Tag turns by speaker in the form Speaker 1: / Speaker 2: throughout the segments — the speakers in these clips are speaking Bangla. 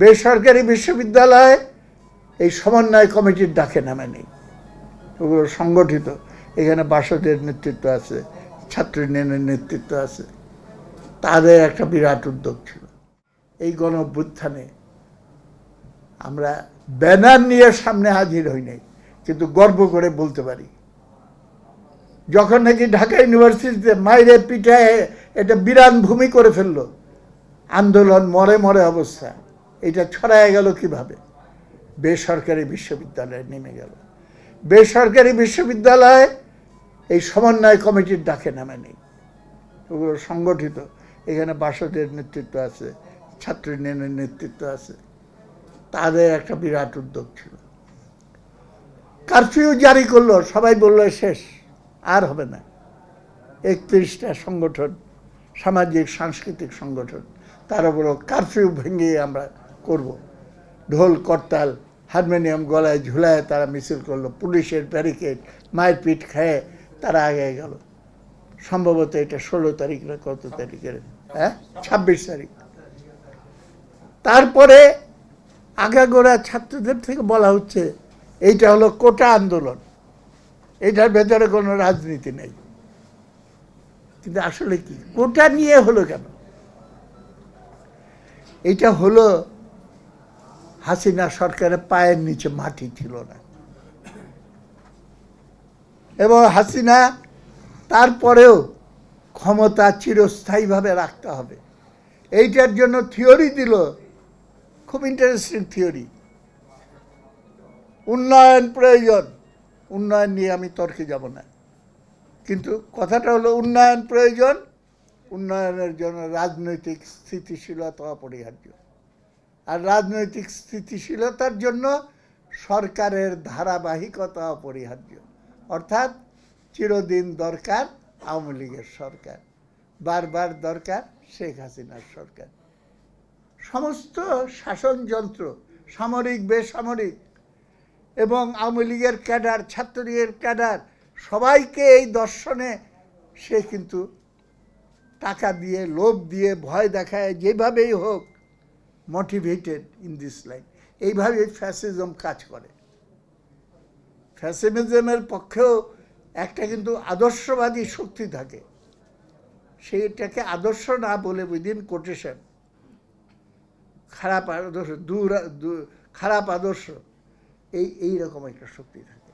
Speaker 1: বেসরকারি বিশ্ববিদ্যালয় এই সমন্বয় কমিটির ডাকে নামে নেই ওগুলো সংগঠিত। এখানে বাসদের নেতৃত্ব আছে, ছাত্র ইউনিয়নের নেতৃত্ব আছে। তাদের একটা বিরাট উদ্যোগ ছিল। এই গণ অভ্যুত্থানে আমরা ব্যানার নিয়ে সামনে হাজির হই নাই, কিন্তু গর্ব করে বলতে পারি। যখন নাকি ঢাকা ইউনিভার্সিটিতে মাইরে পিঠায় এটা বিরান ভূমি করে ফেলল। আন্দোলন মরে মরে অবস্থা। এটা ছড়ায় গেল কীভাবে? বেসরকারি বিশ্ববিদ্যালয়ে নেমে গেল। বেসরকারি বিশ্ববিদ্যালয় এই সমন্বয় কমিটির ডাকে নামে নেই। ওগুলো সংগঠিত। এখানে বাসদের নেতৃত্ব আছে, ছাত্র ইউনিয়নের নেতৃত্ব আছে। তাদের একটা বিরাট উদ্যোগ ছিল। কারফিউ জারি করল, সবাই বলল শেষ, আর হবে না। একত্রিশটা সংগঠন, সামাজিক, সাংস্কৃতিক সংগঠন, তারা বলো কারফিউ ভেঙে আমরা করব। ঢোল, করতাল, হারমোনিয়াম গলায় ঝুলায় তারা মিছিল করল, পুলিশের ব্যারিকেড মায়ের খেয়ে তারা আগে গেল। সম্ভবত এটা ষোলো তারিখ না কত তারিখের হ্যাঁ? ছাব্বিশ তারিখ। তারপরে আগাগোড়া ছাত্রদের থেকে বলা হচ্ছে, এইটা হলো কোটা আন্দোলন। এটার ভেতরে কোনো রাজনীতি নেই। কিন্তু আসলে কি? কোটা নিয়ে হলো কেন? এটা হলো হাসিনা সরকারের পায়ের নিচে মাটি ছিল না। এবং হাসিনা তারপরেও ক্ষমতা চিরস্থায়ীভাবে রাখতে হবে। এইটার জন্য থিওরি দিল, খুব ইন্টারেস্টিং থিওরি। উন্নয়ন প্রয়োজন, উন্নয়ন নিয়ে আমি তর্কে যাব না। কিন্তু কথাটা হলো উন্নয়ন প্রয়োজন, উন্নয়নের জন্য রাজনৈতিক স্থিতিশীলতা অপরিহার্য। আর রাজনৈতিক স্থিতিশীলতার জন্য সরকারের ধারাবাহিকতা অপরিহার্য। অর্থাৎ চিরদিন দরকার আওয়ামী লীগের সরকার, বারবার দরকার শেখ হাসিনার সরকার। সমস্ত শাসনযন্ত্র সামরিক, বেসামরিক এবং আওয়ামী লীগের ক্যাডার, ছাত্রলীগের ক্যাডার, সবাইকে এই দর্শনে সে কিন্তু টাকা দিয়ে, লোভ দিয়ে, ভয় দেখায়, যেভাবেই হোক মোটিভেটেড ইন দিস লাইন এইভাবেই ফ্যাসিজম কাজ করে। ফ্যাসিজমের পক্ষেও একটা কিন্তু আদর্শবাদী শক্তি থাকে। সেইটাকে আদর্শ না বলে উইদিন কোটেশন খারাপ আদর্শ, দূর দূর- খারাপ আদর্শ, এই এই রকম একটা শক্তি থাকে।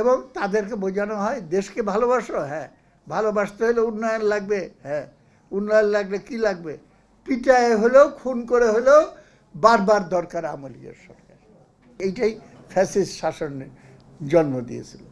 Speaker 1: এবং তাদেরকে বোঝানো হয়, দেশকে ভালোবাসো? হ্যাঁ। ভালোবাসতে হলে উন্নয়ন লাগবে? হ্যাঁ। উন্নয়ন লাগলে কি লাগবে? পিটায় হলেও, খুন করে হলেও বারবার দরকার আওয়ামী লীগের সরকার। এইটাই ফ্যাসিস্ট শাসনের জন্ম দিয়েছিল।